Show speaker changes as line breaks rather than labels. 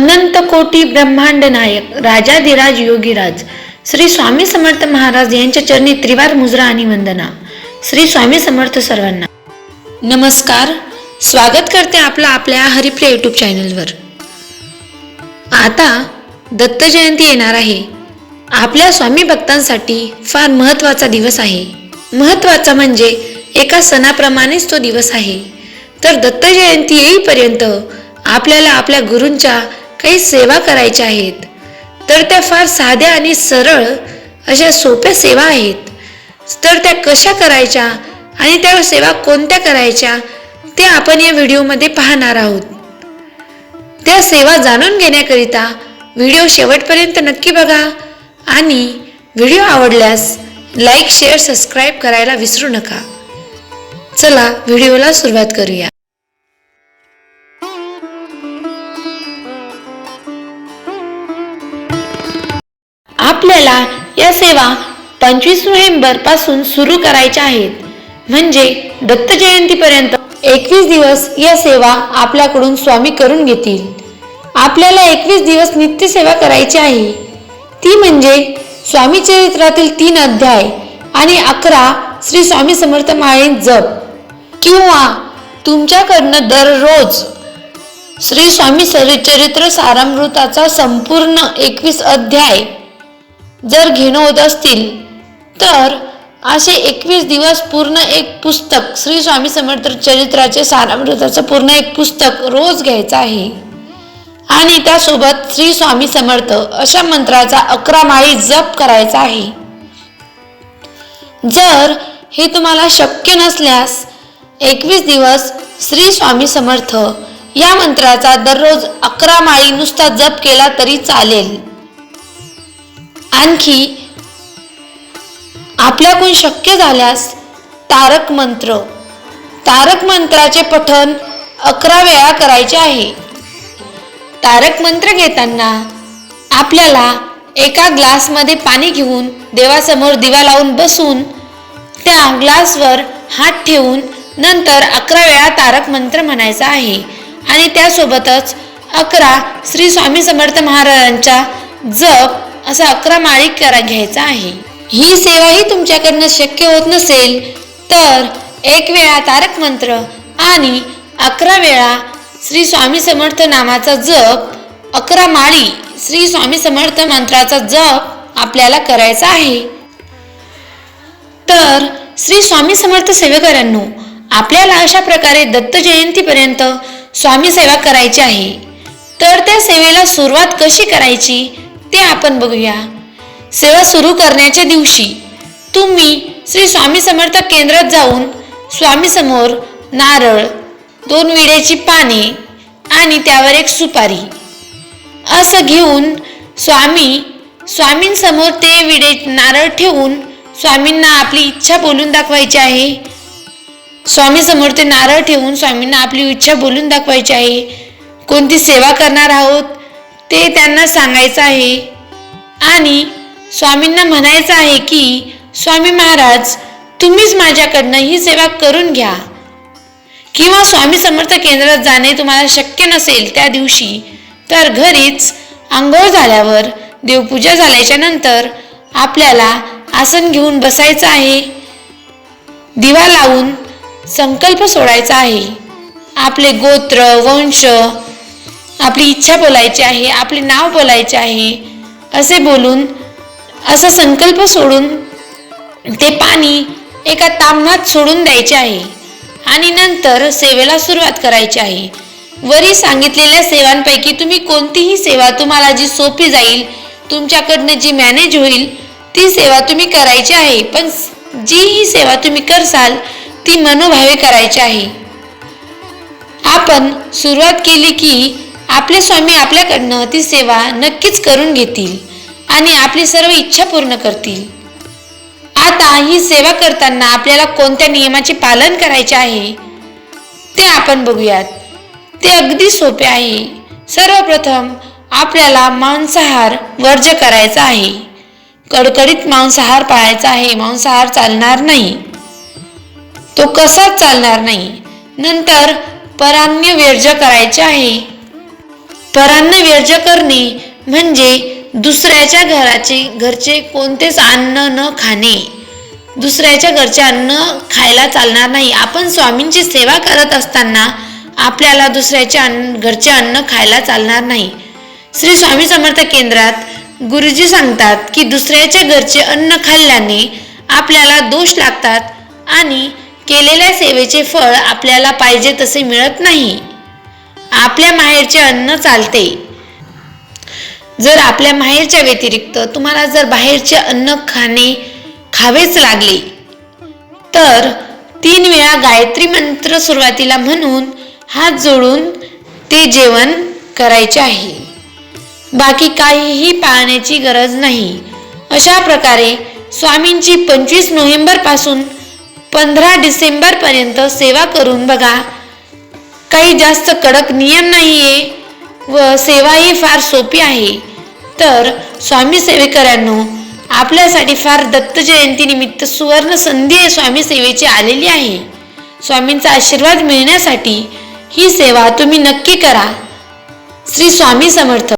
अनंत कोटी ब्रह्मांड नायक राजाधिराज योगीराज. श्री स्वामी समर्थ महाराज यांच्या चरणी त्रिवार मुजरा आणि वंदना. श्री स्वामी समर्थ सर्वांना. नमस्कार. स्वागत करते आपलं आपल्या हरिप्रिय युट्यूब चॅनलवर आता दत्त जयंती येणार आहे. आपल्या स्वामी भक्तांसाठी फार महत्त्वाचा दिवस आहे. महत्त्वाचा म्हणजे एका सणाप्रमाणेच तो दिवस आहे. तर दत्त जयंती येईपर्यंत आपल्याला आपल्या गुरूंच्या काही सेवा करायच्या आहेत तर त्या फार साध्या आणि सरळ अशा सोप्या सेवा आहेत. तर त्या कशा करायच्या आणि त्या सेवा कोणत्या करायच्या ते आपण या व्हिडिओमध्ये पाहणार आहोत. त्या सेवा जाणून घेण्याकरिता व्हिडिओ शेवटपर्यंत नक्की बघा आणि व्हिडिओ आवडल्यास लाईक शेअर सबस्क्राईब करायला विसरू नका. चला व्हिडिओला सुरुवात करूया. आपल्याला या सेवा पंचवीस नोव्हेंबरपासून सुरू करायच्या आहेत. म्हणजे दत्त जयंतीपर्यंत. एकवीस दिवस या सेवा आपल्याकडून स्वामी करून घेतील. आपल्याला एकवीस दिवस नित्यसेवा करायची आहे. ती म्हणजे स्वामी चरित्रातील तीन अध्याय आणि अकरा श्री स्वामी समर्थ माळे जप. किंवा तुमच्याकडनं दररोज श्री स्वामी सर चरित्र सारामृताचा संपूर्ण एकवीस अध्याय जर घेणं होत असतील तर असे एकवीस दिवस पूर्ण एक पुस्तक श्री स्वामी समर्थ चरित्राचे सारामृताचं पूर्ण एक पुस्तक रोज घ्यायचं आहे. आणि त्यासोबत श्री स्वामी समर्थ अशा मंत्राचा अकरा माळी जप करायचा आहे. जर हे तुम्हाला शक्य नसल्यास एकवीस दिवस श्री स्वामी समर्थ या मंत्राचा दररोज अकरा माळी नुसता जप केला तरी चालेल. आणखी आपल्याकडून शक्य झाल्यास तारक मंत्र. तारक मंत्राचे पठण अकरा वेळा करायचे आहे. तारक मंत्र घेताना आपल्याला एका ग्लासमध्ये पाणी घेऊन देवासमोर दिवा लावून बसून त्या ग्लासवर हात ठेवून नंतर अकरा वेळा तारक मंत्र म्हणायचा आहे. आणि त्यासोबतच अकरा श्री स्वामी समर्थ महाराजांचा जप असा अकरा माळी करा घ्यायचा आहे. ही सेवाही तुमच्याकडनं शक्य होत नसेल तर एक वेळा तारक मंत्र आणि अकरा वेळा श्री स्वामी समर्थ नामाचा जप अकरा माळी श्री स्वामी समर्थ मंत्राचा जप आपल्याला करायचा आहे. तर श्री स्वामी समर्थ सेवेकरांनो आपल्याला अशा प्रकारे दत्त जयंतीपर्यंत स्वामी सेवा करायची आहे. तर त्या सेवेला सुरुवात कशी करायची? ते आपण बघूया. सेवा सुरू करण्याच्या दिवशी तुम्ही श्री स्वामी समर्थ केंद्रात जाऊन स्वामी समोर नारळ दोन विड्याची पाने आणि त्यावर एक सुपारी असं घेऊन स्वामी स्वामींसमोर ते विडे नारळ ठेवून स्वामींना आपली इच्छा बोलून दाखवायची आहे. स्वामी समोर ते नारळ ठेवून स्वामींना आपली इच्छा बोलून दाखवायची आहे. कोणती सेवा करणार आहोत? ते त्यांना सांगायचं आहे. आणि स्वामींना म्हणायचं आहे की स्वामी महाराज तुम्हीच माझ्याकडनं ही सेवा करून घ्या. किंवा स्वामी समर्थ केंद्रात जाणे तुम्हाला शक्य नसेल त्या दिवशी तर घरीच आंघोळ झाल्यावर देवपूजा झाल्याच्यानंतर आपल्याला आसन घेऊन बसायचं आहे. दिवा लावून संकल्प सोडायचा आहे. आपले गोत्र वंश आपली इच्छा बोलायची आहे आपले नाव बोलायचे आहे असे बोलून असा संकल्प सोडून ते पाणी एका तामणात सोडून द्यायचे आहे. आणि नंतर सेवेला सुरुवात करायची आहे. वरी सांगितलेल्या सेवांपैकी तुम्ही कोणतीही सेवा तुम्हाला जी सोपी जाईल तुमच्याकडनं जी मॅनेज होईल ती सेवा तुम्ही करायची आहे. पण जी ही सेवा तुम्ही करसाल ती मनोभावे करायची आहे. आपण सुरुवात केली की आपले स्वामी आपल्याकडनं ती सेवा नक्कीच करून घेतील आणि आपली सर्व इच्छा पूर्ण करतील. आता ही सेवा करताना आपल्याला कोणत्या नियमाचे पालन करायचे आहे ते आपण बघूयात. ते अगदी सोपे आहे. सर्वप्रथम आपल्याला मांसाहार वर्ज करायचा आहे. कडकडीत मांसाहार पाळायचा आहे मांसाहार चालणार नाही. तो कसाच चालणार नाही? नंतर परान्य वर्ज करायचे आहे. परान्न व्यर्ज करणे म्हणजे दुसऱ्याच्या घराचे घरचे कोणतेच अन्न न खाणे. दुसऱ्याच्या घरचे अन्न खायला चालणार नाही. आपण स्वामींची सेवा करत असताना आपल्याला दुसऱ्याचे अन्न घरचे अन्न खायला चालणार नाही. श्री स्वामी समर्थ केंद्रात गुरुजी सांगतात की दुसऱ्याच्या घरचे अन्न खाल्ल्याने आपल्याला दोष लागतात आणि केलेल्या सेवेचे फळ आपल्याला पाहिजे तसे मिळत नाही. आपल्या माहेरचे अन्न चालते. जर आपल्या माहेरच्या व्यतिरिक्त तुम्हाला जर बाहेरचे अन्न खाणे खावेच लागले तर तीन वेळा गायत्री मंत्र सुरुवातीला म्हणून हात जोडून ते जेवण करायचे आहे. बाकी काहीही पाळण्याची गरज नाही. अशा प्रकारे स्वामींची पंचवीस नोव्हेंबरपासून पंधरा डिसेंबर पर्यंत सेवा करून बघा. काही जास्त कडक नियम नाहीये व सेवाही फार सोपी आहे. तर स्वामी सेवेकरांनो आपल्यासाठी फार दत्त जयंतीनिमित्त सुवर्ण संधी स्वामी सेवेची आलेली आहे. स्वामींचा आशीर्वाद मिळण्यासाठी ही सेवा तुम्ही नक्की करा. श्री स्वामी समर्थ.